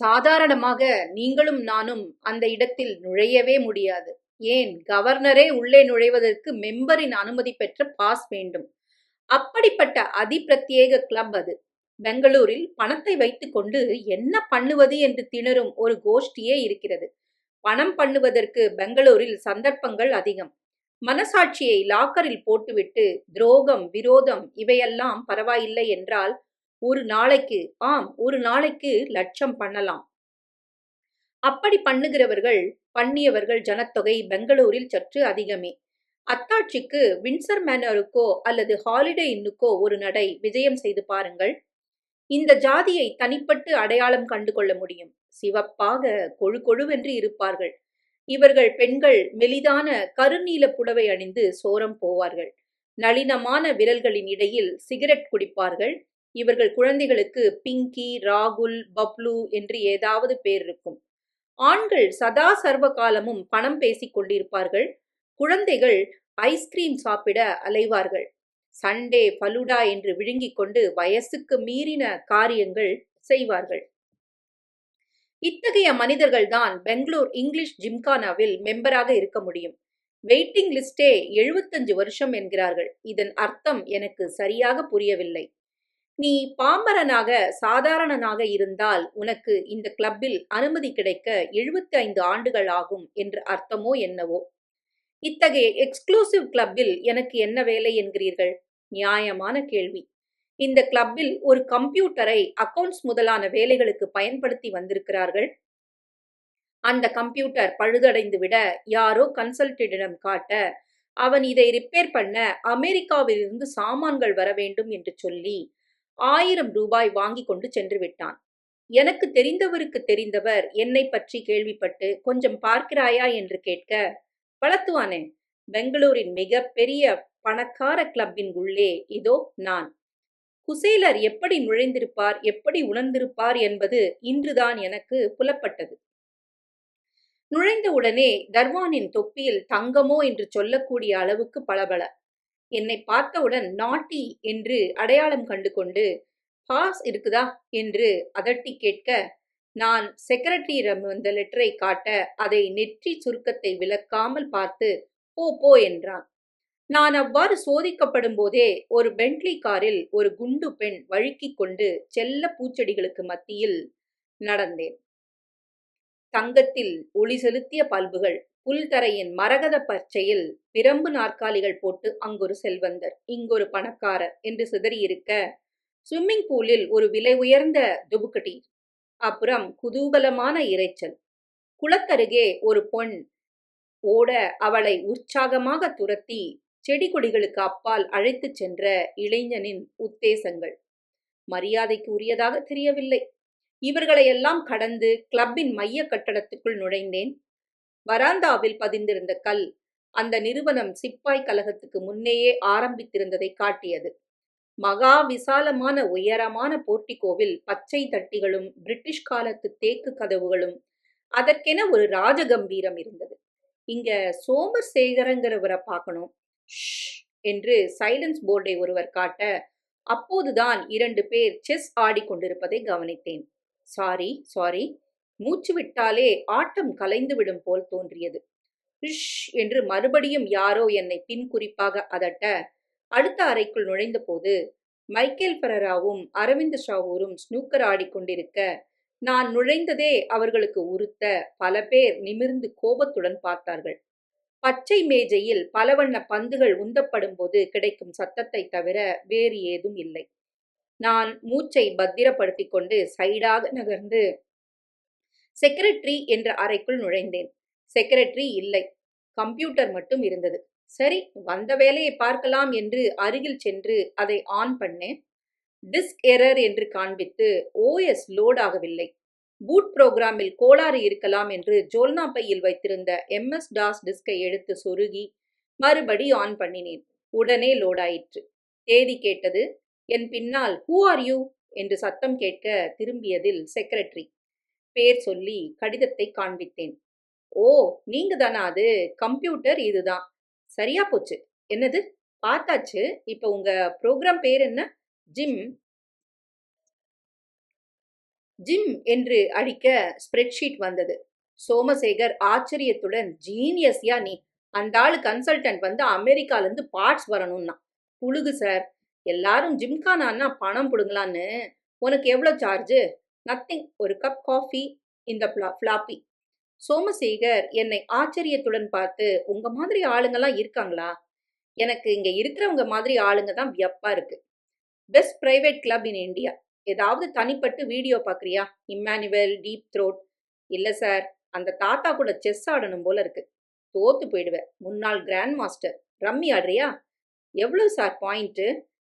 சாதாரணமாக நீங்களும் நானும் அந்த இடத்தில் நுழையவே முடியாது. ஏன்? கவர்னரே உள்ளே நுழைவதற்கு மெம்பரின் அனுமதி பெற்ற பாஸ் வேண்டும். அப்படிப்பட்ட அதிபிரத்யேக கிளப் அது. பெங்களூரில் பணத்தை வைத்துக்கொண்டு என்ன பண்ணுவது என்று திணறும் ஒரு கோஷ்டியே இருக்கிறது. பணம் பண்ணுவதற்கு பெங்களூரில் சந்தர்ப்பங்கள் அதிகம். மனசாட்சியை லாக்கரில் போட்டுவிட்டு துரோகம் விரோதம் இவையெல்லாம் பரவாயில்லை என்றால் ஒரு நாளைக்கு ஆம் ஒரு நாளைக்கு லட்சம் பண்ணலாம். அப்படி பண்ணுகிறவர்கள் பண்ணியவர்கள் ஜனத்தொகை பெங்களூரில் சற்று அதிகமே. அத்தாட்சிக்கு வின்சர் மேனருக்கோ அல்லது ஹாலிடே இன்னுக்கோ ஒரு நடை விஜயம் செய்து பாருங்கள். இந்த ஜாதியை தனிப்பட்டு அடையாளம் கண்டு கொள்ள முடியும். சிவப்பாக கொழு கொழுவென்று இருப்பார்கள். இவர்கள் பெண்கள் மெலிதான கருநீல புடவை அணிந்து சோரம் போவார்கள். நளினமான விரல்களின் இடையில் சிகரெட் குடிப்பார்கள். இவர்கள் குழந்தைகளுக்கு பிங்கி ராகுல் பப்ளு என்று ஏதாவது பேர் இருக்கும். ஆண்கள் சதா சர்வ காலமும் பணம் பேசிக் கொண்டிருப்பார்கள். குழந்தைகள் ஐஸ்கிரீம் சாப்பிட அலைவார்கள். சண்டே பலுடா என்று விழுங்கிக் கொண்டு வயசுக்கு மீறின காரியங்கள் செய்வார்கள். இத்தகைய மனிதர்கள்தான் பெங்களூர் இங்கிலீஷ் ஜிம்கானாவில் மெம்பராக இருக்க முடியும். வெயிட்டிங் லிஸ்டே எழுபத்தஞ்சு வருஷம் என்கிறார்கள். இதன் அர்த்தம் எனக்கு சரியாக புரியவில்லை. நீ பாமரனாக சாதாரணனாக இருந்தால் உனக்கு இந்த கிளப்பில் அனுமதி கிடைக்க எழுபத்தி ஐந்து ஆண்டுகள் ஆகும் என்று அர்த்தமோ என்னவோ? இத்தகைய எக்ஸ்க்ளூசிவ் கிளப்பில் எனக்கு என்ன வேலை என்கிறீர்கள்? நியாயமான கேள்வி. இந்த கிளப்பில் ஒரு கம்ப்யூட்டரை அக்கவுண்ட்ஸ் முதலான வேலைகளுக்கு பயன்படுத்தி வந்திருக்கிறார்கள்? அந்த கம்ப்யூட்டர் பழுதடைந்து விட யாரோ கன்சல்டிடம் காட்ட அவன் இதை ரிப்பேர் பண்ண அமெரிக்காவிலிருந்து சாமான்கள் வர வேண்டும் என்று சொல்லி ஆயிரம் ரூபாய் வாங்கி கொண்டு சென்று விட்டான். எனக்கு தெரிந்தவருக்கு தெரிந்தவர் என்னை பற்றி கேள்விப்பட்டு கொஞ்சம் பார்க்கிறாயா? என்று கேட்க வளர்த்துவானே பெங்களூரின் மிக பெரிய பணக்கார கிளப்பின் உள்ளே இதோ நான். குசேலர் எப்படி நுழைந்திருப்பார் எப்படி உணர்ந்திருப்பார் என்பது இன்றுதான் எனக்கு புலப்பட்டது. நுழைந்தவுடனே தர்வானின் தொப்பியில் தங்கமோ என்று சொல்லக்கூடிய அளவுக்கு பளபள. என்னை பார்த்தவுடன் நாட்டி என்று அடையாளம் கண்டு கொண்டு பாஸ் இருக்குதா? என்று அதட்டி கேட்க நான் செக்ரட்டரியிடம் வந்த லெட்டரை காட்ட அதை நெற்றி சுருக்கத்தை விளக்காமல் பார்த்து போ போ என்றான். நான் அவ்வாறு சோதிக்கப்படும் போதே ஒரு பென்ட்லி காரில் ஒரு குண்டு பெண் வழுக்கிக் கொண்டு செல்ல பூச்செடிகளுக்கு மத்தியில் நடந்தேன். தங்கத்தில் ஒளி செலுத்திய பல்புகள் புல்தரையின் மரகத பச்சையில் பிரம்பு நாற்காலிகள் போட்டு அங்கொரு செல்வந்தர் இங்கொரு பணக்காரர் என்று சிதறியிருக்க ஸ்விம்மிங் பூலில் ஒரு விலை உயர்ந்த துபுக்கடி அப்புறம் குதூகலமான இரைச்சல். குளத்தருகே ஒரு பொன் ஓட அவளை உற்சாகமாக துரத்தி செடி கொடிகளுக்கு அப்பால் அழைத்துச் சென்ற இளைஞனின் உத்தேசங்கள். மரியாதைக்கு உரியதாக தெரியவில்லை. இவர்களையெல்லாம் கடந்து கிளப்பின் மைய கட்டடத்துக்குள் நுழைந்தேன். வராந்தாவில் பதிந்திருந்த கல் அந்த நிறுவனம் சிப்பாய் கழகத்துக்கு முன்னேயே ஆரம்பித்திருந்ததை காட்டியது. மகா விசாலமான உயரமான போர்ட்டிகோவில் பச்சை தட்டிகளும் பிரிட்டிஷ் காலத்து தேக்கு கதவுகளும் அதற்கென ஒரு ராஜகம்பீரம் இருந்தது. இங்க சோமசேகரங்கிறவரை பார்க்கணும். என்று சைலன்ஸ் போர்டை ஒருவர் காட்ட அப்போதுதான் இரண்டு பேர் செஸ் ஆடிக்கொண்டிருப்பதை கவனித்தேன். Sorry sorry. மூச்சு விட்டாலே ஆட்டம் கலைந்துவிடும் போல் தோன்றியது. ரிஷ் என்று மறுபடியும் யாரோ என்னை பின் குறிப்பாக அதட்ட அடுத்த அறைக்குள் நுழைந்தபோது மைக்கேல் பரராவும் அரவிந்த் ஷாவூரும் ஸ்னூக்கர் ஆடிக்கொண்டிருக்க நான் நுழைந்ததே அவர்களுக்கு உறுத்த பல பேர் நிமிர்ந்து கோபத்துடன் பார்த்தார்கள். பச்சை மேஜையில் பலவண்ண பந்துகள் உந்தப்படும் போது கிடைக்கும் சத்தத்தை தவிர வேறு ஏதும் இல்லை. நான் மூச்சை பத்திரப்படுத்திக் கொண்டு சைடாக நகர்ந்து செக்ரட்டரி என்ற அறைக்குள் நுழைந்தேன். செக்ரட்டரி இல்லை. கம்ப்யூட்டர் மட்டும் இருந்தது. சரி வந்த வேலையை பார்க்கலாம் என்று அருகில் சென்று அதை ஆன் பண்ணேன். டிஸ்க் எரர் என்று காண்பித்து ஓஎஸ் லோட் ஆகவில்லை. பூட் புரோகிராமில் கோளாறு இருக்கலாம் என்று ஜோல்னா பையில் வைத்திருந்த எம்எஸ் டாஸ் டிஸ்கை எடுத்து சொருகி மறுபடி ஆன் பண்ணினேன். உடனே லோடாயிற்று தேதி கேட்டது என் பின்னால் ஹூ ஆர் யூ என்று சத்தம் கேட்க திரும்பியதில் செக்ரட்டரி. பேர் சொல்லி கடிதத்தை காண்பித்தேன். ஓ நீங்க தானா அது? கம்ப்யூட்டர் இதுதான். சரியா போச்சு. என்னது? பார்த்தாச்சு. இப்ப உங்க ப்ரோக்ராம் பேர் என்ன? ஜிம். ஜிம் என்று அடிக்க ஸ்ப்ரெட்ஷீட் வந்தது. சோமசேகர் ஆச்சரியத்துடன் ஜீனியஸ்யா நீ. அந்த ஆள் கன்சல்டன்ட் வந்து அமெரிக்கால இருந்து பார்ட்ஸ் வரணும்னா. புழுகு சார். எல்லாரும் ஜிம்கானான்னா பணம் புடுங்கலான்னு. உனக்கு எவ்வளோ சார்ஜு? நத்திங் ஒரு கப் காஃபி இந்த ஃப்ளாப்பி சோமசேகர் என்னை ஆச்சரியத்துடன் பார்த்து உங்க மாதிரி ஆளுங்கெல்லாம் இருக்காங்களா? எனக்கு இங்க இருக்கிறவங்க மாதிரி ஆளுங்க தான் வியப்பா இருக்கு. Best private club in India ஏதாவது தனிப்பட்டு வீடியோ பார்க்குறியா இம்மானுவல் டீப் த்ரோட் இல்லை சார் அந்த தாத்தா கூட செஸ் ஆடணும் போல இருக்கு. தோத்து போயிடுவேன். முன்னாள் கிராண்ட் மாஸ்டர் ரம்மி ஆடுறியா? எவ்வளோ சார் பாயிண்ட்டு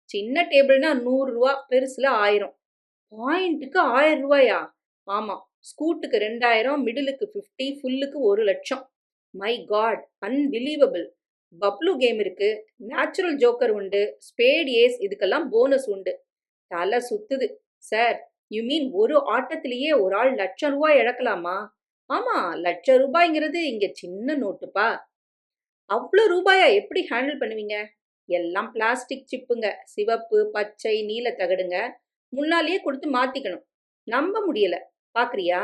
சின்ன டேபிள்னா நூறுரூவா பெருசில் ஆயிரம். பாயிண்ட்டுக்கு ஆயிரம் ரூபாயா? ஆமாம் ஸ்கூட்டுக்கு ரெண்டாயிரம் மிடிலுக்கு ஃபிஃப்டி ஃபுல்லுக்கு ஒரு லட்சம். My god unbelievable. Bablu game இருக்கு. நேச்சுரல் ஜோக்கர் உண்டு. ஸ்பேட் ஏஸ் இதுக்கெல்லாம் போனஸ் உண்டு. தலை சுத்துது. சார் யூ மீன் ஒரு ஆட்டத்திலேயே ஒரு ஆள் லட்சம் ரூபாய் இழக்கலாமா? ஆமா லட்சம் ரூபாய்ங்கிறது இங்க சின்ன நோட்டுப்பா. அவ்வளோ ரூபாயா எப்படி ஹேண்டில் பண்ணுவீங்க? எல்லாம் பிளாஸ்டிக் சிப்புங்க. சிவப்பு பச்சை நீல தகடுங்க. முன்னாலேயே கொடுத்து மாத்திக்கணும். நம்ப முடியல. பாக்குறியா?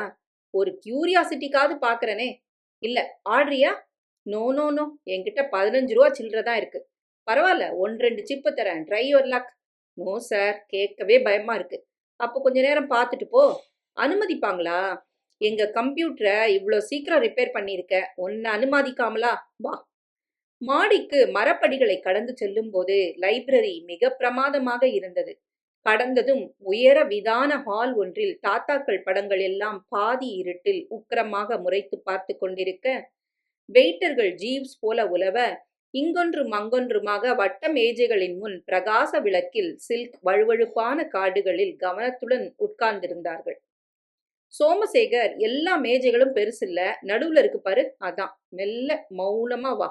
ஒரு கியூரியாசிட்டிக்காவது பாக்குறனே. இல்ல ஆடுறியா? No no no. என்கிட்ட பதினஞ்சு ரூபா சில்லற தான் இருக்கு. பரவாயில்ல ஒன் ரெண்டு சிப்பு தரேன். டிரைவர் லாக் லக் நோ சார் கேட்கவே பயமா இருக்கு. அப்போ கொஞ்ச நேரம் பார்த்துட்டு போ. அனுமதிப்பாங்களா? எங்க கம்ப்யூட்டரை இவ்வளோ சீக்கிரம் ரிப்பேர் பண்ணியிருக்க. ஒன்னு அனுமதிக்காமலா? வா. மாடிக்கு மரப்படிகளை கடந்து செல்லும் போது லைப்ரரி மிக பிரமாதமாக இருந்தது. கடந்ததும் உயர விதான ஹால் ஒன்றில் தாத்தாக்கள் படங்கள் எல்லாம் பாதி இருட்டில் உக்கிரமாக முறைத்து பார்த்து கொண்டிருக்க வெயிட்டர்கள் ஜீவ்ஸ் போல உலவ இங்கொன்றும் அங்கொன்றுமாக வட்ட மேஜைகளின் முன் பிரகாச விளக்கில் சில்க் வழுவழுப்பான காடுகளில் கவனத்துடன் உட்கார்ந்திருந்தார்கள். சோமசேகர் எல்லா மேஜைகளும் பெருசில்ல நடுவுல இருக்கு பாரு அதான் மெல்ல மௌனமா வா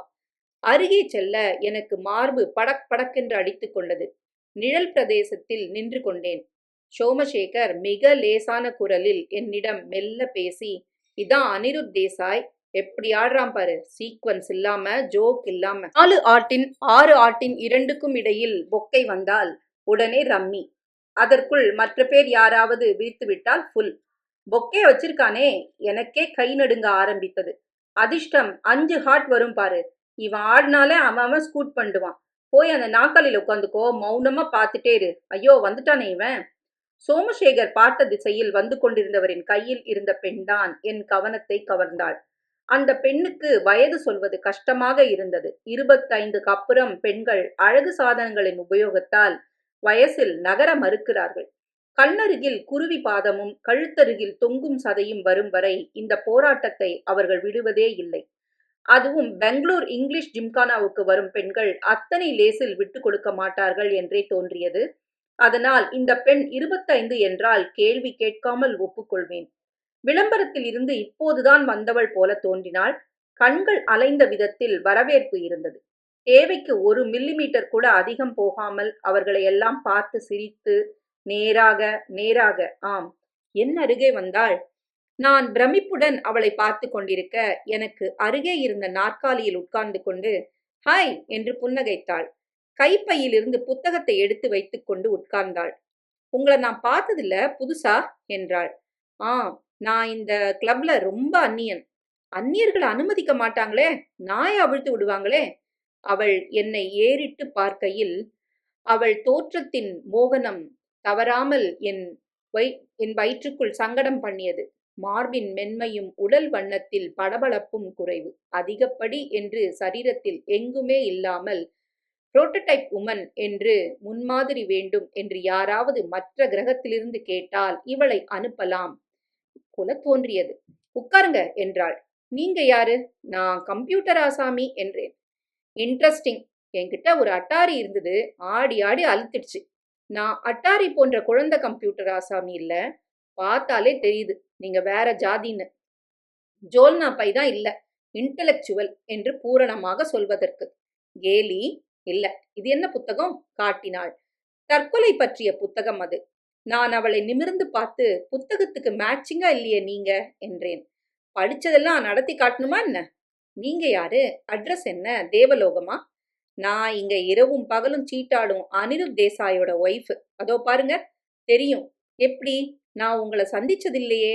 அருகே செல்ல எனக்கு மார்பு படக் படக்கென்று அடித்து கொண்டது. நிழல் பிரதேசத்தில் நின்று கொண்டேன். சோமசேகர் மிக லேசான குரலில் என்னிடம் மெல்ல பேசி இதான் அனிருத் தேசாய் எப்படி ஆடுறான் பாரு? சீக்வன்ஸ் இல்லாம ஜோக் இல்லாம. நாலு ஆட்டின் ஆறு ஆட்டின் இரண்டுக்கும் இடையில் பொக்கை வந்தால் உடனே ரம்மி அதற்குள் மற்ற பேர் யாராவது விழித்து விட்டால் ஃபுல் பொக்கே வச்சிருக்கானே எனக்கே கை நடுங்க ஆரம்பித்தது. அதிர்ஷ்டம் அஞ்சு ஹாட் வரும் பாரு. இவன் ஆடினாலே அவன் அவன் ஸ்கூட் பண்ணுவான் போய் அந்த நாக்காளியில் உட்காந்துக்கோ மௌனமா பார்த்துட்டே இரு. ஐயோ வந்துட்டானே இவன். சோமசேகர் பார்த்த திசையில் வந்து கொண்டிருந்தவரின் கையில் இருந்த பெண்தான் என் கவனத்தை கவர்ந்தாள். அந்த பெண்ணுக்கு வயது சொல்வது கஷ்டமாக இருந்தது. இருபத்தைந்துக்கு அப்புறம் பெண்கள் அழகு சாதனங்களின் உபயோகத்தால் வயசில் நகர மறுக்கிறார்கள். கண்ணருகில் குருவி பாதமும் கழுத்தருகில் தொங்கும் சதையும் வரும் வரை இந்த போராட்டத்தை அவர்கள் விடுவதே இல்லை. அதுவும் பெங்களூர் இங்கிலீஷ் ஜிம்கானாவுக்கு வரும் பெண்கள் அத்தனை லேசில் விட்டு கொடுக்க மாட்டார்கள் என்றே தோன்றியது. அதனால் இந்த பெண் இருபத்தைந்து என்றால் கேள்வி கேட்காமல் ஒப்புக்கொள்வேன். விளம்பரத்தில் இருந்து இப்போதுதான் வந்தவள் போல தோன்றினாள். கண்கள் அலைந்த விதத்தில் வரவேற்பு இருந்தது. தேவைக்கு ஒரு மில்லிமீட்டர் கூட அதிகம் போகாமல் அவர்களை எல்லாம் பார்த்து சிரித்து நேராக நேராக ஆம் என் அருகே வந்தாள்? நான் பிரமிப்புடன் அவளை பார்த்து கொண்டிருக்க எனக்கு அருகே இருந்த நாற்காலியில் உட்கார்ந்து கொண்டு ஹாய் என்று புன்னகைத்தாள். கைப்பையிலிருந்து புத்தகத்தை எடுத்து வைத்துக்கொண்டு உட்கார்ந்தாள். உங்களை நான் பார்த்ததில்ல புதுசா? என்றாள். ஆ நான் இந்த கிளப்ல ரொம்ப அந்நியன். அந்நியர்களை அனுமதிக்க மாட்டாங்களே நாயை அவிழ்த்து விடுவாங்களே? அவள் என்னை ஏறிட்டு பார்க்கையில் அவள் தோற்றத்தின் மோகனம் தவறாமல் என் வை என் வயிற்றுக்குள் சங்கடம் பண்ணியது. மார்பின் மென்மையும் உடல் வண்ணத்தில் பளபளப்பும் குறைவு. அதிகப்படி என்று சரீரத்தில் எங்குமே இல்லாமல் புரோட்டோடைப் உமன் என்று முன்மாதிரி வேண்டும் என்று யாராவது மற்ற கிரகத்திலிருந்து கேட்டால் இவளை அனுப்பலாம். போல தோன்றியது. உட்காருங்க என்றாள். நீங்க யாரு? நான் கம்ப்யூட்டர் ஆசாமி என்றேன். இன்ட்ரெஸ்டிங். என்கிட்ட ஒரு அட்டாரி இருந்தது. ஆடி ஆடி அழுத்திடுச்சு. நான் அட்டாரி போன்ற குழந்தை கம்ப்யூட்டர் ஆசாமி இல்லை. பார்த்தாலே தெரியுது. நீங்க வேற ஜாதின்னு. ஜோல்னா பை தான் இல்லை. இன்டலெக்சுவல் என்று பூரணமாக சொல்வதற்கு. கேலி இல்ல. இது என்ன புத்தகம்? காட்டினாள். தற்கொலை பற்றிய புத்தகம் அது. நான் அவளை நிமிர்ந்து பார்த்து புத்தகத்துக்கு மேட்சிங்கா இல்லையே நீங்க? என்றேன். படிச்சதெல்லாம் நடத்தி காட்டணுமா என்ன? நீங்க யாரு? அட்ரஸ் என்ன? தேவலோகமா? நான் இங்க இரவும் பகலும் சீட்டாடும் அனிருத் தேசாயோட ஒய்ஃப் அதோ பாருங்க. தெரியும். எப்படி? நான் உங்களை சந்திச்சதில்லையே.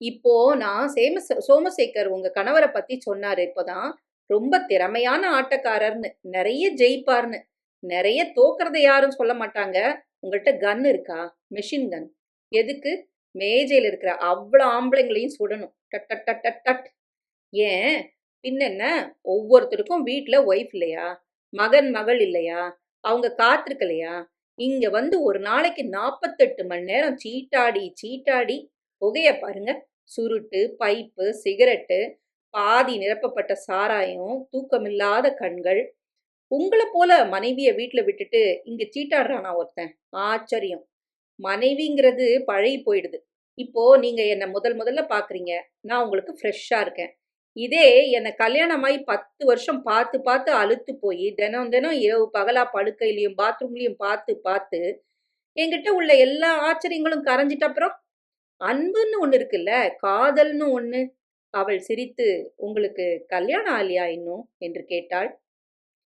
இப்போ நான் சேம சோமசேகர் உங்க கணவரை பத்தி சொன்னாரு. இப்போதான் ரொம்ப திறமையான ஆட்டக்காரர்னு நிறைய ஜெயிப்பார்னு நிறைய தோக்குறத யாரும் சொல்ல மாட்டாங்க. உங்கள்கிட்ட கன் இருக்கா? மெஷின் கன் எதுக்கு? மேஜையில் இருக்கிற அவ்வளோ ஆம்பளைங்களையும் சுடணும். டட் டட் டட் டட் டட். ஏன்? பின்னென்ன? ஒவ்வொருத்தருக்கும் வீட்டில் ஒய்ஃப் இல்லையா? மகன் மகள் இல்லையா? அவங்க காத்திருக்கலையா? இங்க வந்து ஒரு நாளைக்கு நாற்பத்தெட்டு மணி நேரம் சீட்டாடி சீட்டாடி புகைய பாருங்க. சுருட்டு பைப்பு சிகரெட்டு பாதி நிரப்பப்பட்ட சாராயம் தூக்கமில்லாத கண்கள். உங்களை போல மனைவியை வீட்டில் விட்டுட்டு இங்க சீட்டாடுறானா ஒருத்தன்? ஆச்சரியம். மனைவிங்கிறது பழகி போயிடுது. இப்போ நீங்க என்னை முதல் முதல்ல பாக்குறீங்க. நான் உங்களுக்கு ஃப்ரெஷ்ஷா இருக்கேன். இதே என்னை கல்யாணமாயி பத்து வருஷம் பார்த்து பார்த்து அழுத்து போய் தினம் தினம் இரவு பகலா படுக்கையிலையும் பாத்ரூம்லையும் பார்த்து பார்த்து என்கிட்ட உள்ள எல்லா ஆச்சரியங்களும் கரைஞ்சிட்ட அப்புறம் அன்புன்னு ஒன்று இருக்குல்ல காதல்னு ஒன்று அவள் சிரித்து உங்களுக்கு கல்யாணம் ஆலியா இன்னும்? என்று கேட்டாள்.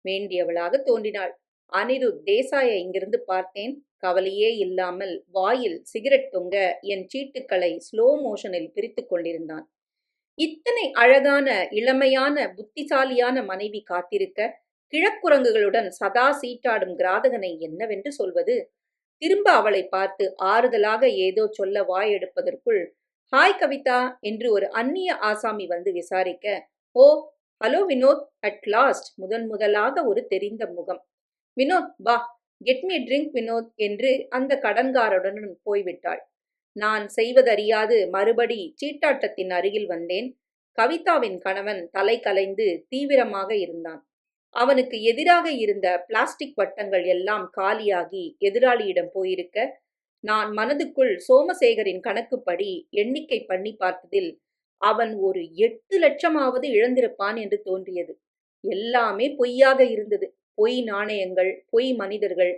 வேண்டியவளாக தோன்றினாள். அனிருத் தேசாயை இங்கிருந்து பார்த்தேன். கவலையே இல்லாமல் வாயில் சிகரெட் தொங்க என் சீட்டுக்களை ஸ்லோ மோஷனில் பிரித்து கொண்டிருந்தான். இத்தனை அழகான இளமையான புத்திசாலியான மனைவி காத்திருக்க கிழக்குரங்குகளுடன் சதா சீட்டாடும் கிராதகனை என்னவென்று சொல்வது? திரும்ப அவளை பார்த்து ஆறுதலாக ஏதோ சொல்ல வாய் எடுப்பதற்குள் ஹாய் கவிதா என்று ஒரு அந்நிய ஆசாமி வந்து விசாரிக்க oh hello Vinod at last முதன் முதலாக ஒரு தெரிந்த முகம். வினோத் வா கெட் மீ ட்ரிங்க் வினோத் என்று அந்த கடன்காரருடன் போய்விட்டாள். நான் செய்வதறியாது. மறுபடி சீட்டாட்டத்தின் அருகில் வந்தேன். கவிதாவின் கணவன் தலை கலைந்து தீவிரமாக இருந்தான். அவனுக்கு எதிராக இருந்த பிளாஸ்டிக் வட்டங்கள் எல்லாம் காலியாகி எதிராளியிடம் போயிருக்க நான் மனதுக்குள் சோமசேகரின் கணக்குப்படி எண்ணிக்கை பண்ணி பார்த்ததில் அவன் ஒரு எட்டு லட்சமாவது இழந்திருப்பான் என்று தோன்றியது. எல்லாமே பொய்யாக இருந்தது. பொய் நாணயங்கள் பொய் மனிதர்கள்.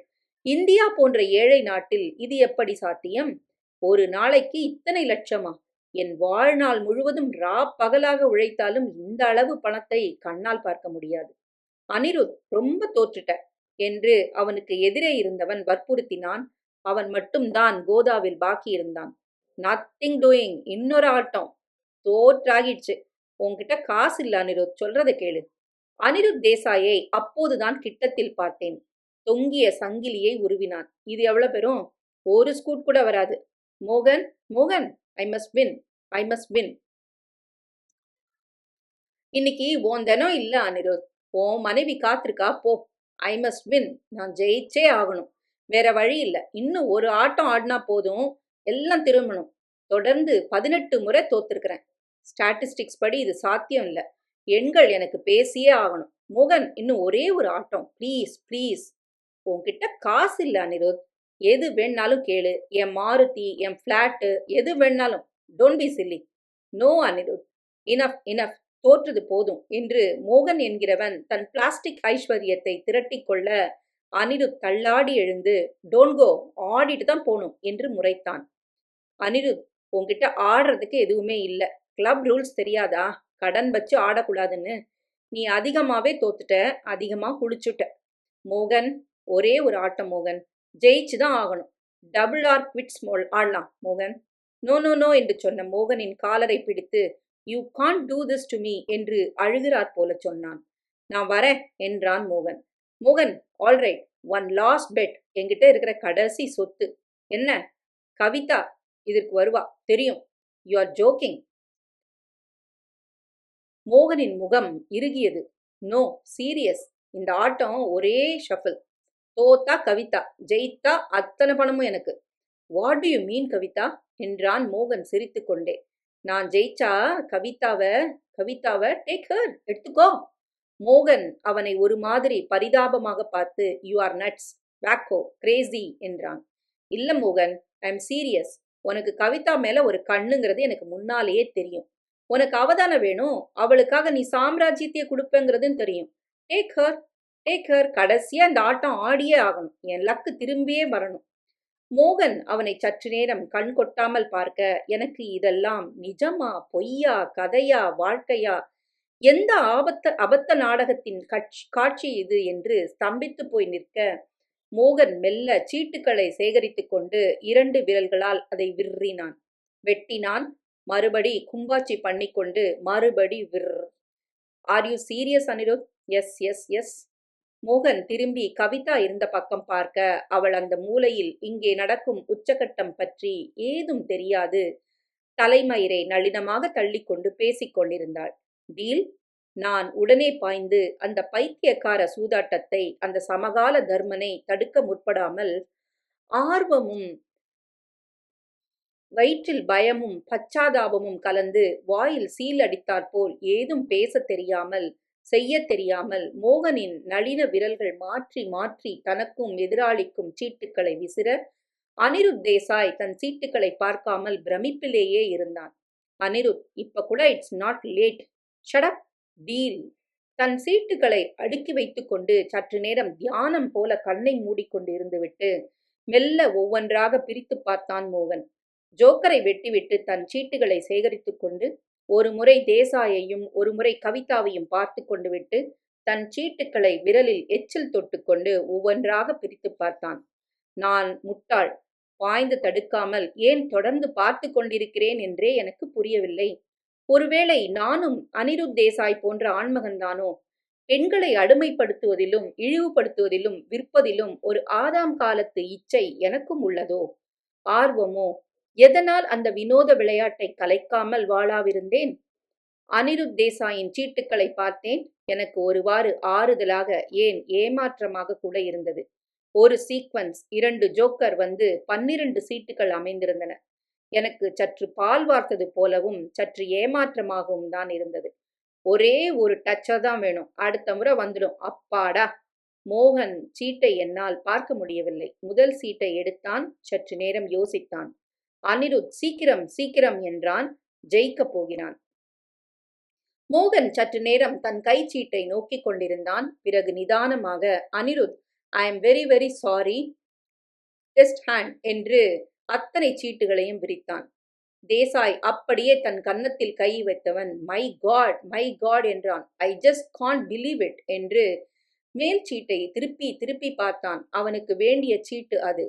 இந்தியா போன்ற ஏழை நாட்டில் இது எப்படி சாத்தியம்? ஒரு நாளைக்கு இத்தனை லட்சமா? என் வாழ்நாள் முழுவதும் ரா பகலாக உழைத்தாலும் இந்த அளவு பணத்தை கண்ணால் பார்க்க முடியாது. அனிருத் ரொம்ப தோற்றுட்ட. என்று அவனுக்கு எதிரே இருந்தவன் வற்புறுத்தினான். அவன் மட்டும்தான் கோதாவில் பாக்கி இருந்தான். நத்திங் டூயிங் இன்னொரு ஆட்டம். தோற்றாகிடுச்சு. உன்கிட்ட காசு இல்ல அனிருத். சொல்றதை கேளு. அனிருத் தேசாயை அப்போதுதான் கிட்டத்தில் பார்த்தேன். தொங்கிய சங்கிலியை உருவினான். இது எவ்வளவு பெரும்? ஒரு ஸ்கூட் கூட வராது. மோகன் மோகன் I must win I must win இன்னைக்கு ஓன் தினம் இல்ல அனிருத். உன் மனைவி காத்திருக்கா? போ. ஐ மஸ்ட் வின் நான் ஜெயிச்சே ஆகணும். வேற வழி இல்லை. இன்னும் ஒரு ஆட்டம் ஆடினா போதும். எல்லாம் திரும்பணும். தொடர்ந்து பதினெட்டு முறை தோத்துருக்கிறேன். ஸ்டாட்டிஸ்டிக்ஸ் படி இது சாத்தியம் இல்லை. எண்கள் எனக்கு பேசியே ஆகணும். மோகன் இன்னும் ஒரே ஒரு ஆட்டம். ப்ளீஸ் ப்ளீஸ் உன்கிட்ட காசு இல்லை அனிருத். எது வேணாலும் கேளு. என் மாருதி என் ஃப்ளாட்டு எது வேணாலும். Don't be silly no Anirudh. Enough enough தோற்றது போதும். என்று மோகன் என்கிறவன் தன் பிளாஸ்டிக் ஐஸ்வர்யத்தை திரட்டிக் கொள்ள அனிருத் தள்ளாடி எழுந்து டோன்கோ ஆடிட்டு தான் போகணும் என்று முறைத்தான். அனிருத் உங்ககிட்ட ஆடுறதுக்கு எதுவுமே இல்லை. கிளப் ரூல்ஸ் தெரியாதா? கடன் வச்சு ஆடக்கூடாதுன்னு. நீ அதிகமாவே தோத்துட்ட. அதிகமாக குளிச்சுட்ட. மோகன் ஒரே ஒரு ஆட்டம் மோகன். ஜெயிச்சு தான் ஆகணும். டபுள் ஆர் குவிட்ஸ் மோல் ஆடலாம் மோகன். நோ நோ நோ என்று சொன்ன மோகனின் காலரை பிடித்து you can't do this to me என்று அழுகிறார் போல சொன்னான். நான் வரேன் என்றான் மோகன். மோகன் ஆல்ரைட் ஒன் லாஸ்ட் பெட் என்கிட்ட இருக்கிற கடைசி சொத்து. என்ன? கவிதா இதற்கு வருவா. தெரியும். யூ ஆர் ஜோக்கிங் மோகனின் முகம் இறுகியது. நோ சீரியஸ் இந்த ஆட்டம் ஒரே ஷஃபில் தோத்தா கவிதா ஜெயித்தா அத்தனை பணமும் எனக்கு. What do you mean Kavitha? என்றான் மோகன் சிரித்து கொண்டே. நான் ஜெயிச்சா கவிதாவை கவிதாவை டேக் ஹர் எடுத்துக்கோ. மோகன் அவனை ஒரு மாதிரி பரிதாபமாக பார்த்து யூ ஆர் நட்ஸ் பேக்கோ கிரேசி என்றான். இல்ல மோகன் ஐ எம் சீரியஸ் உனக்கு கவிதா மேல ஒரு கண்ணுங்கிறது எனக்கு முன்னாலேயே தெரியும். உனக்கு அவதானம் வேணும். அவளுக்காக நீ சாம்ராஜ்யத்தையே கொடுப்பேங்கிறதும் தெரியும். டேக் ஹர் டேக்கர் கடைசியா ஆட்டம் ஆடியே ஆகணும். என் லக்கு திரும்பியே வரணும். மோகன் அவனை சற்று நேரம் கண் கொட்டாமல் பார்க்க எனக்கு இதெல்லாம் நிஜமா பொய்யா கதையா வாழ்க்கையா? எந்த ஆபத்த அபத்த நாடகத்தின் காட்சி இது என்று ஸ்தம்பித்து போய் நிற்க மோகன் மெல்ல சீட்டுகளை சேகரித்து கொண்டு இரண்டு விரல்களால் அதை விர்றினான். வெட்டினான். மறுபடி கும்பாச்சி பண்ணிக்கொண்டு மறுபடி விர் are you serious Anirudh? Yes yes yes மோகன் திரும்பி கவிதா இருந்த பக்கம் பார்க்க அவள் அந்த மூலையில் இங்கே நடக்கும் உச்சகட்டம் பற்றி ஏதும் தெரியாது. தலைமயிரை நளினமாக தள்ளிக்கொண்டு பேசிக் கொண்டிருந்தாள். டீல் நான் உடனே பாய்ந்து அந்த பைத்தியக்கார சூதாட்டத்தை அந்த சமகால தர்மனை தடுக்க முற்படாமல் ஆர்வமும் வயிற்றில் பயமும் பச்சாதாபமும் கலந்து வாயில் சீல் அடித்தாற்போல் ஏதும் பேசத் தெரியாமல் செய்ய தெரியாமல் மோகனின் நளின விரல்கள் மாற்றி மாற்றி தனக்கும் எதிராளிக்கும் சீட்டுக்களை விசிற அனிருத் தேசாய் தன் சீட்டுக்களை பார்க்காமல் பிரமிப்பிலேயே இருந்தான். அனிருத் இப்ப கூட it's not late shut up deal தன் சீட்டுகளை அடுக்கி வைத்துக்கொண்டு சற்று நேரம் தியானம் போல கண்ணை மூடிக்கொண்டு இருந்துவிட்டு மெல்ல ஒவ்வொன்றாக பிரித்து பார்த்தான் மோகன். ஜோக்கரை வெட்டிவிட்டு தன் சீட்டுகளை சேகரித்துக் கொண்டு ஒரு முறை தேசாயையும் ஒரு முறை கவிதாவையும் பார்த்து கொண்டு விட்டு தன் சீட்டுக்களை விரலில் எச்சில் தொட்டுக்கொண்டு ஒவ்வொன்றாக பிரித்து பார்த்தான். நான் முட்டாள் பாய்ந்து தடுக்காமல் ஏன் தொடர்ந்து பார்த்து கொண்டிருக்கிறேன் என்றே எனக்கு புரியவில்லை. ஒருவேளை நானும் அனிருத் தேசாய் போன்ற ஆண்மகன்தானோ? பெண்களை அடிமைப்படுத்துவதிலும் இழிவுபடுத்துவதிலும் விற்பதிலும் ஒரு ஆதாம் காலத்து இச்சை எனக்கும் உள்ளதோ? ஆர்வமோ? எதனால் அந்த வினோத விளையாட்டை கலைக்காமல் வாழாவிருந்தேன்? அனிருத் தேசாயின் சீட்டுக்களை பார்த்தேன். எனக்கு ஒருவாறு ஆறுதலாக ஏன் ஏமாற்றமாக கூட இருந்தது. ஒரு சீக்வன்ஸ் இரண்டு ஜோக்கர் வந்து பன்னிரண்டு சீட்டுகள் அமைந்திருந்தன. எனக்கு சற்று பால் வார்த்தது போலவும் சற்று ஏமாற்றமாகவும் தான் இருந்தது. ஒரே ஒரு டச்சா தான் வேணும். அடுத்த முறை வந்துடும். அப்பாடா! மோகன் சீட்டை என்னால் பார்க்க முடியவில்லை. முதல் சீட்டை எடுத்தான். சற்று நேரம் யோசித்தான். அனிருத் சீக்கிரம் சீக்கிரம் என்றான் ஜெயிக்கப் போகிறான். மோகன் சற்று நேரம் தன் கைச்சீட்டை நோக்கிக் கொண்டிருந்தான். பிறகு நிதானமாக Anirudh I am very very sorry test hand என்று அத்தனை சீட்டுகளையும் விரித்தான். தேசாய் அப்படியே தன் கன்னத்தில் கை வைத்தவன் மை காட் மை காட் என்றான். I just can't believe it என்று மேல் சீட்டை திருப்பி திருப்பி பார்த்தான். அவனுக்கு வேண்டிய சீட்டு அது.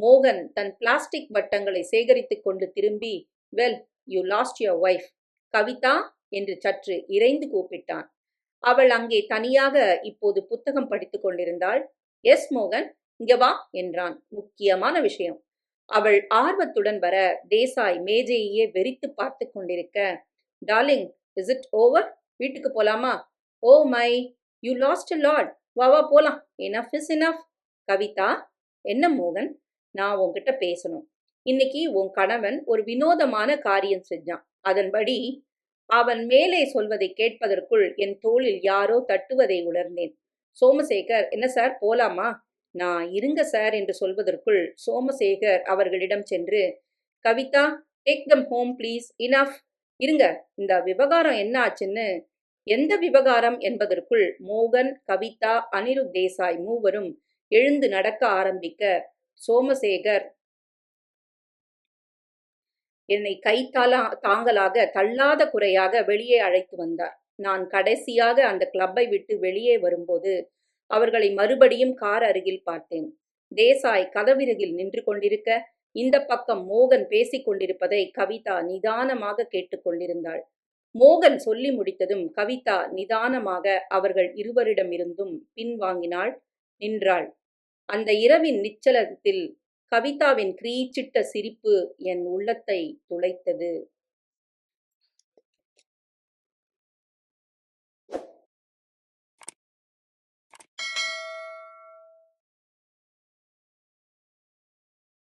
மோகன் தன் பிளாஸ்டிக் வட்டங்களை சேகரித்துக் கொண்டு திரும்பி well you lost your wife Kavitha என்று சற்று இறைந்து கூப்பிட்டான். அவள் அங்கே தனியாக இப்போது புத்தகம் படித்துக் கொண்டிருந்தாள். எஸ் மோகன் இங்க வா என்றான். முக்கியமான விஷயம். அவள் ஆர்வத்துடன் வர தேசாய் மேஜையே வெறித்து பார்த்து கொண்டிருக்க. டார்லிங் இஸ் இட் ஓவர் வீட்டுக்கு போலாமா? Oh my you lost Lord. வா வா போலாம். இனஃப் இஸ் இனஃப் கவிதா என்ன மோகன்? நான் உன்கிட்ட பேசணும். இன்னைக்கு உன் கணவன் ஒரு வினோதமான காரியம் செஞ்சான். அதன்படி அவன் மேலே சொல்வதை கேட்பதற்குள் என் தோளில் யாரோ தட்டுவதை உணர்ந்தேன். சோமசேகர் என்ன சார் போலாமா? நான் இருங்க சார் என்று சொல்வதற்குள் சோமசேகர் அவர்களிடம் சென்று Kavitha take them home please enough இருங்க இந்த விவகாரம் என்ன ஆச்சுன்னு? எந்த விவகாரம்? என்பதற்குள் மோகன் கவிதா அனிருத் தேசாய் மூவரும் எழுந்து நடக்க ஆரம்பிக்க சோமசேகர். என்னை கைத்தாலா தாங்கலாக தள்ளாத குறையாக வெளியே அழைத்து வந்தார். நான் கடைசியாக அந்த கிளப்பை விட்டு வெளியே வரும்போது அவர்களை மறுபடியும் கார் அருகில் பார்த்தேன். தேசாய் கதவிருகில் நின்று கொண்டிருக்க இந்த பக்கம் மோகன் பேசிக் கொண்டிருப்பதை கவிதா நிதானமாக கேட்டுக்கொண்டிருந்தாள் மோகன் சொல்லி முடித்ததும் கவிதா நிதானமாக அவர்கள் இருவரிடமிருந்தும் பின்வாங்கினாள் நின்றாள். அந்த இரவின் நிச்சலத்தில் கவிதாவின் கிரீச்சிட்ட சிரிப்பு என் உள்ளத்தை துளைத்தது.